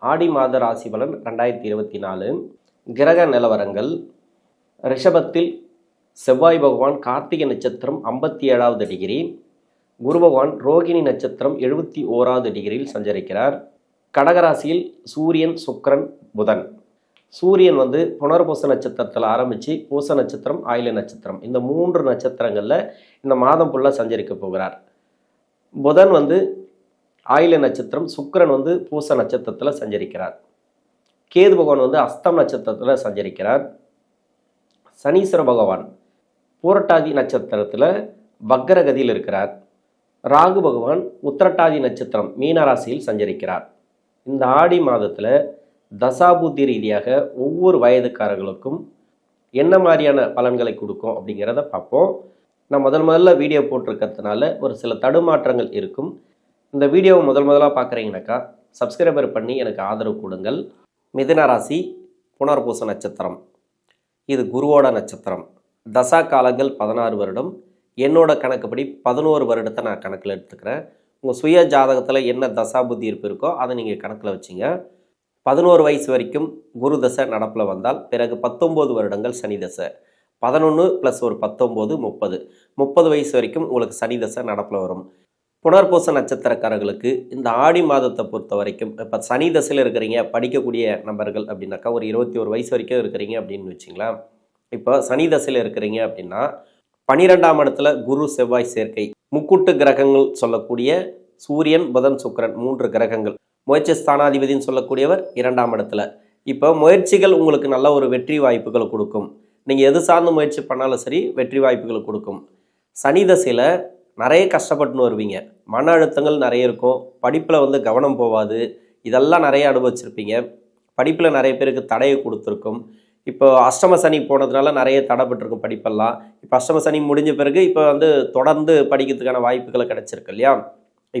ஆடி மாத ராசி பலன் ரெண்டாயிரத்தி இருபத்தி நாலு. கிரக நிலவரங்கள். ரிஷபத்தில் செவ்வாய் பகவான் கார்த்திகை நட்சத்திரம் ஐம்பத்தி ஏழாவது டிகிரி. குரு பகவான் ரோகிணி நட்சத்திரம் எழுபத்தி ஓராவது டிகிரியில் சஞ்சரிக்கிறார். கடகராசியில் சூரியன் சுக்கரன் புதன். சூரியன் வந்து புனர்பூச நட்சத்திரத்தில் ஆரம்பித்து பூச நட்சத்திரம் ஆயில நட்சத்திரம். இந்த மூன்று நட்சத்திரங்களில் இந்த மாதம் ஃபுல்லாக சஞ்சரிக்க போகிறார். புதன் வந்து ஆயில நட்சத்திரம் சுக்கிரன் வந்து பூச நட்சத்திரத்தில் சஞ்சரிக்கிறார். கேது பகவான் வந்து அஸ்தம் நட்சத்திரத்தில் சஞ்சரிக்கிறார். சனீஸ்வர பகவான் பூரட்டாதி நட்சத்திரத்தில் வக்கரகதியில் இருக்கிறார். ராகு பகவான் உத்திரட்டாதி நட்சத்திரம் மீனராசியில் சஞ்சரிக்கிறார். இந்த ஆடி மாதத்தில் தசாபுத்தி ரீதியாக ஒவ்வொரு வயதுக்காரர்களுக்கும் என்ன மாதிரியான பலன்களை கொடுக்கும் அப்படிங்கிறத பார்ப்போம். நான் முதல் முதல்ல வீடியோ போட்டிருக்கிறதுனால ஒரு சில தடுமாற்றங்கள் இருக்கும். இந்த வீடியோவை முதல் முதலாக பார்க்குறீங்கனாக்கா சப்ஸ்கிரைபர் பண்ணி எனக்கு ஆதரவு கொடுங்கள். மிதுன ராசி புனர்பூச நட்சத்திரம். இது குருவோட நட்சத்திரம். தசா காலங்கள் பதினாறு வருடம். என்னோட கணக்குப்படி பதினோரு வருடத்தை நான் கணக்கில் எடுத்துக்கிறேன். உங்கள் சுய ஜாதகத்தில் என்ன தசா புத்தி இருப்பு இருக்கோ அதை நீங்கள் கணக்கில் வச்சிங்க. பதினோரு வயசு வரைக்கும் குரு தசை நடப்பில் வந்தால் பிறகு பத்தொம்போது வருடங்கள் சனி தசை. பதினொன்று ப்ளஸ் ஒரு பத்தொம்போது முப்பது. முப்பது வயசு வரைக்கும் உங்களுக்கு சனி தசை நடப்பில் வரும். புனர்பூச நட்சத்திரக்காரர்களுக்கு இந்த ஆடி மாதத்தை பொறுத்த வரைக்கும் இப்போ சனி தசையில் இருக்கிறீங்க படிக்கக்கூடிய நபர்கள் அப்படின்னாக்கா ஒரு இருபத்தி ஒரு வயசு வரைக்கும் இருக்கிறீங்க அப்படின்னு வச்சிங்களா இப்போ சனி தசையில் இருக்கிறீங்க அப்படின்னா பனிரெண்டாம் இடத்துல குரு செவ்வாய் சேர்க்கை முக்கூட்டு கிரகங்கள் சொல்லக்கூடிய சூரியன் புதன் சுக்கிரன் மூன்று கிரகங்கள். முயற்சி ஸ்தானாதிபதினு சொல்லக்கூடியவர் இரண்டாம் இடத்துல. இப்போ முயற்சிகள் உங்களுக்கு நல்ல ஒரு வெற்றி வாய்ப்புகளை கொடுக்கும். நீங்கள் எது சார்ந்து முயற்சி பண்ணாலும் சரி வெற்றி வாய்ப்புகளை கொடுக்கும். சனி தசையில் நிறைய கஷ்டப்பட்டுன்னு வருவீங்க. மன அழுத்தங்கள் நிறைய இருக்கும். படிப்பில் வந்து கவனம் போவாது இதெல்லாம் நிறைய அனுபவிச்சிருப்பீங்க. படிப்பில் நிறைய பேருக்கு தடையை கொடுத்துருக்கும். இப்போ அஷ்டம சனி போனதுனால நிறைய தடைப்பட்டிருக்கும் படிப்பெல்லாம். இப்போ அஷ்டம சனி முடிஞ்ச பிறகு இப்போ வந்து தொடர்ந்து படிக்கிறதுக்கான வாய்ப்புகளை கிடைச்சிருக்கு இல்லையா?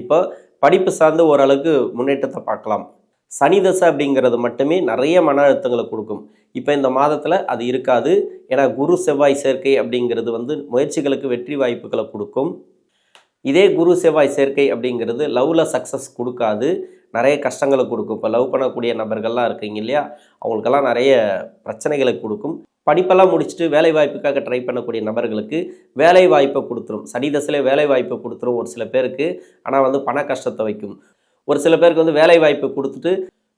இப்போ படிப்பு சார்ந்து ஓரளவுக்கு முன்னேற்றத்தை பார்க்கலாம். சனி தசை அப்படிங்கிறது மட்டுமே நிறைய மன அழுத்தங்களை கொடுக்கும். இப்போ இந்த மாதத்தில் அது இருக்காது. ஏன்னா குரு செவ்வாய் சேர்க்கை அப்படிங்கிறது வந்து முயற்சிகளுக்கு வெற்றி வாய்ப்புகளை கொடுக்கும். இதே குரு செவ்வாய் சேர்க்கை அப்படிங்கிறது லவ்வில் சக்ஸஸ் கொடுக்காது. நிறைய கஷ்டங்களை கொடுக்கும். இப்போ லவ் பண்ணக்கூடிய நபர்கள்லாம் இருக்கீங்க இல்லையா? அவங்களுக்கெல்லாம் நிறைய பிரச்சனைகளை கொடுக்கும். படிப்பெல்லாம் முடிச்சுட்டு வேலை வாய்ப்புக்காக ட்ரை பண்ணக்கூடிய நபர்களுக்கு வேலை வாய்ப்பை கொடுத்துரும். சனி தசையிலே வேலை வாய்ப்பை கொடுத்துரும் ஒரு சில பேருக்கு. ஆனால் வந்து பண கஷ்டத்தை வைக்கும். ஒரு சில பேருக்கு வந்து வேலை வாய்ப்பு கொடுத்துட்டு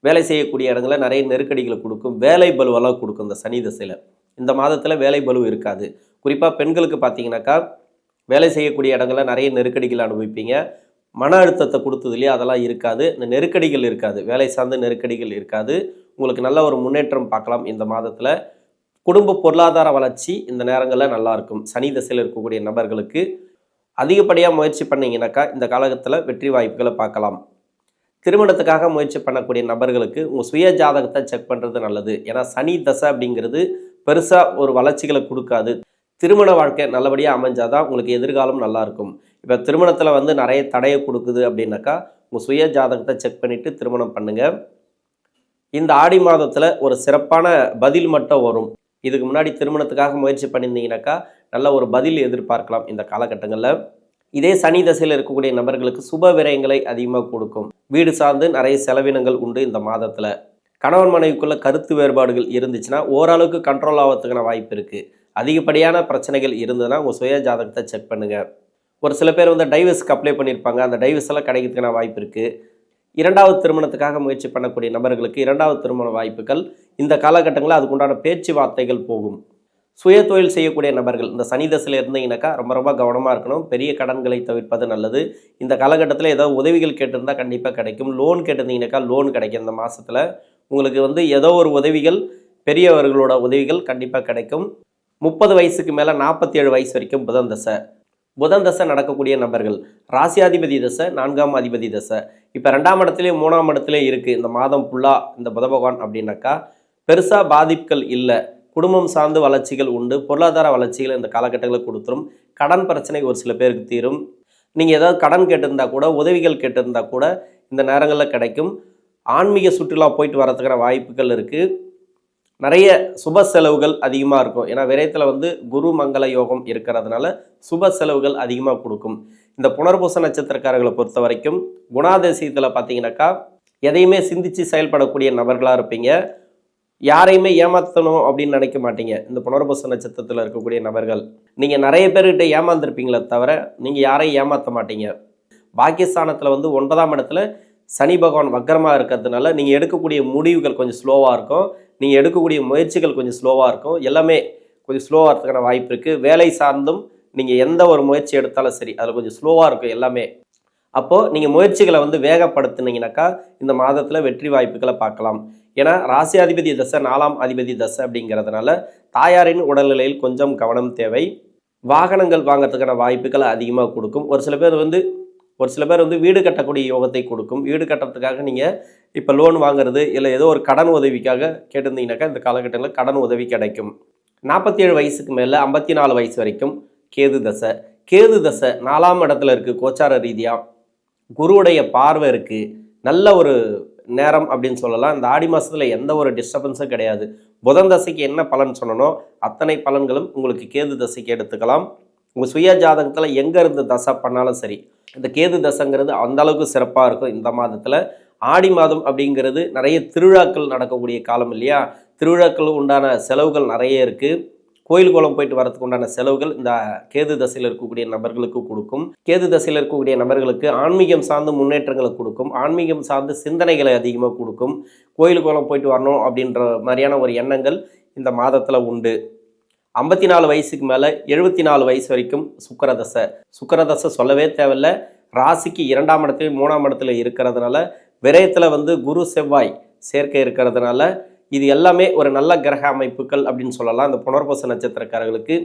வேலை செய்யக்கூடிய இடங்கள நிறைய நெருக்கடிகளை கொடுக்கும். வேலை பலுவெல்லாம் கொடுக்கும் இந்த சனி தசையில். இந்த மாதத்தில் வேலை பலு இருக்காது. குறிப்பாக பெண்களுக்கு பார்த்தீங்கன்னாக்கா வேலை செய்யக்கூடிய இடங்களில் நிறைய நெருக்கடிகள் அனுபவிப்பீங்க. மன அழுத்தத்தை கொடுத்தது இல்லையா? அதெல்லாம் இருக்காது. இந்த நெருக்கடிகள் இருக்காது. வேலை சார்ந்த நெருக்கடிகள் இருக்காது. உங்களுக்கு நல்ல ஒரு முன்னேற்றம் பார்க்கலாம் இந்த மாதத்தில். குடும்ப பொருளாதார வளர்ச்சி இந்த நேரங்களில் நல்லாயிருக்கும் சனி தசையில் இருக்கக்கூடிய நபர்களுக்கு அதிகப்படியாக முயற்சி பண்ணீங்கன்னாக்கா இந்த காலகட்டத்தில் வெற்றி வாய்ப்புகளை பார்க்கலாம். திருமணத்துக்காக முயற்சி பண்ணக்கூடிய நபர்களுக்கு உங்கள் சுய ஜாதகத்தை செக் பண்ணுறது நல்லது. ஏன்னா சனி தசை அப்படிங்கிறது பெருசாக ஒரு வளர்ச்சிகளை கொடுக்காது. திருமண வாழ்க்கை நல்லபடியாக அமைஞ்சாதான் உங்களுக்கு எதிர்காலம் நல்லாயிருக்கும். இப்போ திருமணத்தில் வந்து நிறைய தடையை கொடுக்குது அப்படின்னாக்கா உங்கள் சுய ஜாதகத்தை செக் பண்ணிவிட்டு திருமணம் பண்ணுங்கள் இந்த ஆடி மாதத்தில் ஒரு சிறப்பான பதில் மட்டும் வரும். இதுக்கு முன்னாடி திருமணத்துக்காக முயற்சி பண்ணியிருந்தீங்கன்னாக்கா நல்ல ஒரு பதில் எதிர்பார்க்கலாம் இந்த காலகட்டங்களில். இதே சனி தசையில் இருக்கக்கூடிய நபர்களுக்கு சுப விரயங்களை அதிகமாக கொடுக்கும். வீடு சார்ந்து நிறைய செலவினங்கள் உண்டு இந்த மாதத்தில். கணவன் மனைவிக்குள்ள கருத்து வேறுபாடுகள் இருந்துச்சுன்னா ஓரளவுக்கு கண்ட்ரோல் ஆகிறதுக்கான வாய்ப்பு இருக்குது அதிகப்படியான பிரச்சனைகள் இருந்ததுன்னா உங்கள் சுய ஜாதகத்தை செக் பண்ணுங்கள் ஒரு சில பேர் வந்து டைவர்ஸ்க்கு அப்ளை பண்ணியிருப்பாங்க. அந்த டைவர்ஸ் எல்லாம் கிடைக்கிறதுக்கான வாய்ப்பு இருக்குது இரண்டாவது திருமணத்துக்காக முயற்சி பண்ணக்கூடிய நபர்களுக்கு இரண்டாவது திருமண வாய்ப்புகள். இந்த காலகட்டங்களில் அதுக்குண்டான பேச்சுவார்த்தைகள் போகும். சுய தொழில் செய்யக்கூடிய நபர்கள் இந்த சனி தசையில் இருந்தீங்கன்னாக்கா ரொம்ப ரொம்ப கவனமாக இருக்கணும். பெரிய கடன்களை தவிர்ப்பது நல்லது. இந்த காலகட்டத்தில் ஏதாவது உதவிகள் கேட்டிருந்தால் கண்டிப்பாக கிடைக்கும். லோன் கேட்டிருந்தீங்கன்னாக்கா லோன் கிடைக்கும். இந்த மாதத்தில் உங்களுக்கு வந்து ஏதோ ஒரு உதவிகள் பெரியவர்களோட உதவிகள் கண்டிப்பாக கிடைக்கும். முப்பது வயசுக்கு மேலே நாற்பத்தி ஏழு வயசு வரைக்கும் புதன் தசை. புதன் தசை நடக்கக்கூடிய நபர்கள் ராசியாதிபதி தசை நான்காம் அதிபதி தசை. இப்போ ரெண்டாம் இடத்துலையும் மூணாம் இடத்துலையும் இருக்குது இந்த மாதம் ஃபுல்லாக இந்த புத பகவான் அப்படின்னாக்கா பெருசாக பாதிப்புகள் இல்லை. குடும்பம் சார்ந்து வளர்ச்சிகள் உண்டு. பொருளாதார வளர்ச்சிகள் இந்த காலகட்டங்களில் கொடுத்துரும். கடன் பிரச்சனை ஒரு சில பேருக்கு தீரும். நீங்கள் ஏதாவது கடன் கேட்டிருந்தா கூட உதவிகள் கேட்டிருந்தா கூட இந்த நேரங்களில் கிடைக்கும். ஆன்மீக சுற்றுலா போயிட்டு வரதுக்கான வாய்ப்புகள் இருக்குது நிறைய சுப செலவுகள் அதிகமாக இருக்கும். ஏன்னா விரயத்தில் வந்து குரு மங்கள யோகம் இருக்கிறதுனால சுப செலவுகள் அதிகமாக கொடுக்கும். இந்த புனர்பூச நட்சத்திரக்காரர்களை பொறுத்த வரைக்கும் குணாதிசயத்தில் பார்த்தீங்கன்னாக்கா எதையுமே சிந்தித்து செயல்படக்கூடிய நபர்களாக இருப்பீங்க. யாரையுமே ஏமாற்றணும் அப்படின்னு நினைக்க மாட்டீங்க. இந்த புனர்பூச நட்சத்திரத்தில் இருக்கக்கூடிய நபர்கள். நீங்கள் நிறைய பேர்கிட்ட ஏமாந்துருப்பீங்களே தவிர நீங்கள் யாரையும் ஏமாற்ற மாட்டீங்க. பாக்கியஸ்தானத்தில் வந்து ஒன்பதாம் இடத்துல சனி பகவான் வக்கரமாக இருக்கிறதுனால நீங்கள் எடுக்கக்கூடிய முடிவுகள் கொஞ்சம் ஸ்லோவாக இருக்கும். நீங்கள் எடுக்கக்கூடிய முயற்சிகள் கொஞ்சம் ஸ்லோவாக இருக்கும். எல்லாமே கொஞ்சம் ஸ்லோவாக இருக்கிறதுக்கான வாய்ப்பு இருக்குது வேலை சார்ந்தும் நீங்கள் எந்த ஒரு முயற்சி எடுத்தாலும் சரி அதில் கொஞ்சம் ஸ்லோவாக இருக்கும் எல்லாமே. அப்போது நீங்கள் முயற்சிகளை வந்து வேகப்படுத்துனீங்கனாக்கா இந்த மாதத்தில் வெற்றி வாய்ப்புகளை பார்க்கலாம். ஏன்னா ராசியாதிபதி தசை நாலாம் அதிபதி தசை அப்படிங்கிறதுனால தாயாரின் உடல்நிலையில் கொஞ்சம் கவனம் தேவை. வாகனங்கள் வாங்குறதுக்கான வாய்ப்புகளை அதிகமாக கொடுக்கும். ஒரு சில பேர் வந்து ஒரு சில பேர் வந்து வீடு கட்டக்கூடிய யோகத்தை கொடுக்கும். வீடு கட்டுறதுக்காக நீங்கள் இப்போ லோன் வாங்குறது இல்லை ஏதோ ஒரு கடன் உதவிக்காக கேட்டிருந்தீங்கன்னாக்கா இந்த காலகட்டங்களில் கடன் உதவி கிடைக்கும். நாற்பத்தி ஏழு வயசுக்கு மேலே ஐம்பத்தி நாலு வயசு வரைக்கும் கேது தசை. கேது தசை நாலாம் இடத்துல இருக்குது கோச்சார ரீதியாக குருவுடைய பார்வை இருக்குது நல்ல ஒரு நேரம் அப்படின்னு சொல்லலாம். இந்த ஆடி மாதத்தில் எந்த ஒரு டிஸ்டர்பன்ஸும் கிடையாது. புதன் தசைக்கு என்ன பலன் சொன்னனோ அத்தனை பலன்களும் உங்களுக்கு கேது தசைக்கு எடுத்துக்கலாம். உங்கள் சுய ஜாதகத்தில் எங்கே இருந்து தசை பண்ணாலும் சரி இந்த கேது தசைங்கிறது அந்த அளவுக்கு சிறப்பாக இருக்கும். இந்த மாதத்தில் ஆடி மாதம் அப்படிங்கிறது நிறைய திருவிழாக்கள் நடக்கக்கூடிய காலம் இல்லையா? திருவிழாக்கள் உண்டான செலவுகள் நிறைய இருக்குது கோயில் கோலம் போயிட்டு வரதுக்கு உண்டான செலவுகள் இந்த கேது தசையில் இருக்கக்கூடிய நபர்களுக்கு கொடுக்கும். கேது தசையில் இருக்கக்கூடிய நபர்களுக்கு ஆன்மீகம் சார்ந்த முன்னேற்றங்களை கொடுக்கும். ஆன்மீகம் சார்ந்த சிந்தனைகளை அதிகமாக கொடுக்கும். கோயில் கோலம் போயிட்டு வரணும் அப்படின்ற மாதிரியான ஒரு எண்ணங்கள் இந்த மாதத்தில் உண்டு. ஐம்பத்தி நாலு வயசுக்கு மேலே எழுபத்தி நாலு வயசு வரைக்கும் சுக்கரதசை. சுக்கரதசை சொல்லவே தேவையில்ல. ராசிக்கு இரண்டாம் இடத்துலையும் மூணாம் இடத்துல இருக்கிறதுனால விரயத்தில் வந்து குரு செவ்வாய் சேர்க்கை இருக்கிறதுனால இது எல்லாமே ஒரு நல்ல கிரக அமைப்புகள் அப்படின்னு சொல்லலாம். இந்த புனர்பூச நட்சத்திரக்காரர்களுக்கு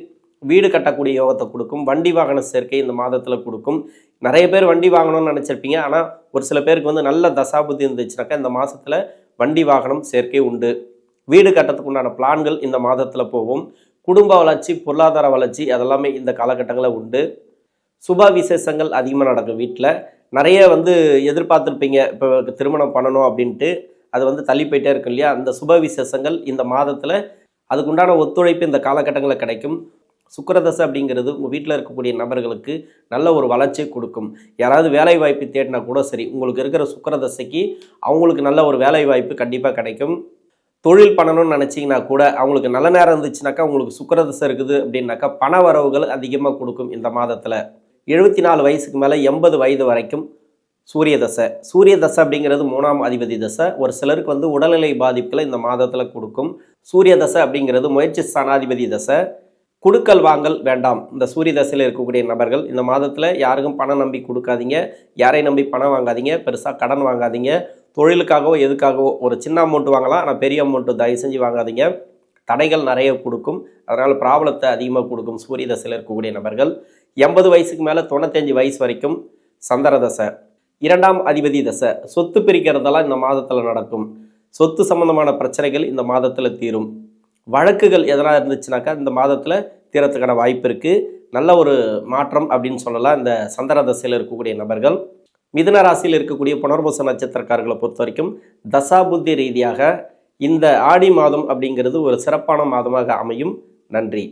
வீடு கட்டக்கூடிய யோகத்தை கொடுக்கும். வண்டி வாகன சேர்க்கை இந்த மாதத்தில் கொடுக்கும். நிறைய பேர் வண்டி வாங்கணும்னு நினச்சிருப்பீங்க. ஆனால் ஒரு சில பேருக்கு வந்து நல்ல தசாபுத்தி இருந்துச்சுனாக்கா இந்த மாதத்தில் வண்டி வாகனம் சேர்க்கை உண்டு. வீடு கட்டத்துக்கு உண்டான பிளான்கள் இந்த மாதத்தில் போகும். குடும்ப வளர்ச்சி பொருளாதார வளர்ச்சி அதெல்லாமே இந்த காலகட்டங்களில் உண்டு. சுப விசேஷங்கள் அதிகமாக நடக்கும் வீட்டில் நிறைய வந்து எதிர்பார்த்துருப்பீங்க இப்போ திருமணம் பண்ணணும் அப்படின்ட்டு. அது வந்து தள்ளி போயிட்டே இருக்கும் இல்லையா? அந்த சுப விசேஷங்கள் இந்த மாதத்தில் அதுக்குண்டான ஒத்துழைப்பு இந்த காலகட்டங்களில் கிடைக்கும். சுக்கிரதசை அப்படிங்கிறது உங்கள் வீட்டில் இருக்கக்கூடிய நபர்களுக்கு நல்ல ஒரு வளர்ச்சியை கொடுக்கும். யாராவது வேலை வாய்ப்பு தேடினா கூட சரி உங்களுக்கு இருக்கிற சுக்கிரதசைக்கு அவங்களுக்கு நல்ல ஒரு வேலை வாய்ப்பு கண்டிப்பாக கிடைக்கும். தொழில் பண்ணணும்னு நினச்சிங்கன்னா கூட அவங்களுக்கு நல்ல நேரம் இருந்துச்சுனாக்கா உங்களுக்கு சுக்கிரதசை இருக்குது அப்படின்னாக்கா பண வரவுகள் அதிகமாக கொடுக்கும் இந்த மாதத்தில். எழுபத்தி நாலு வயசுக்கு மேலே எண்பது வயது வரைக்கும் சூரிய தசை. சூரிய தசை அப்படிங்கிறது மூணாம் அதிபதி தசை. ஒரு சிலருக்கு வந்து உடல்நிலை பாதிப்புகளை இந்த மாதத்தில் கொடுக்கும். சூரிய தசை அப்படிங்கிறது முயற்சி ஸ்தானாதிபதி தசை. குடுக்கல் வாங்கல் வேண்டாம். இந்த சூரிய தசையில் இருக்கக்கூடிய நபர்கள் இந்த மாதத்தில் யாருக்கும் பணம் நம்பி கொடுக்காதீங்க. யாரையும் நம்பி பணம் வாங்காதீங்க. பெருசாக கடன் வாங்காதீங்க. தொழிலுக்காகவோ எதுக்காகவோ ஒரு சின்ன அமௌண்ட் வாங்கலாம். ஆனால் பெரிய அமௌண்ட்டு தயவு செஞ்சு வாங்காதீங்க. தடைகள் நிறைய கொடுக்கும். அதனால் ப்ராப்ளத்தை அதிகமாக கொடுக்கும் சூரிய தசையில் இருக்கக்கூடிய நபர்கள். எண்பது வயசுக்கு மேலே தொண்ணூத்தஞ்சு வயசு வரைக்கும் சந்திர தசை. இரண்டாம் அதிபதி தசை. சொத்து பிரிக்கிறதெல்லாம் இந்த மாதத்தில் நடக்கும். சொத்து சம்பந்தமான பிரச்சனைகள் இந்த மாதத்தில் தீரும். வழக்குகள் எதனா இருந்துச்சுனாக்கா இந்த மாதத்தில் தீரத்துக்கான வாய்ப்பு இருக்குது நல்ல ஒரு மாற்றம் அப்படின்னு சொல்லலாம் இந்த சந்திர தசையில் இருக்கக்கூடிய நபர்கள். மிதுன ராசியில் இருக்கக்கூடிய புனர்பூச நட்சத்திரக்காரர்களை பொறுத்த வரைக்கும் தசாபுத்தி ரீதியாக இந்த ஆடி மாதம் அப்படிங்கிறது ஒரு சிறப்பான மாதமாக அமையும். நன்றி.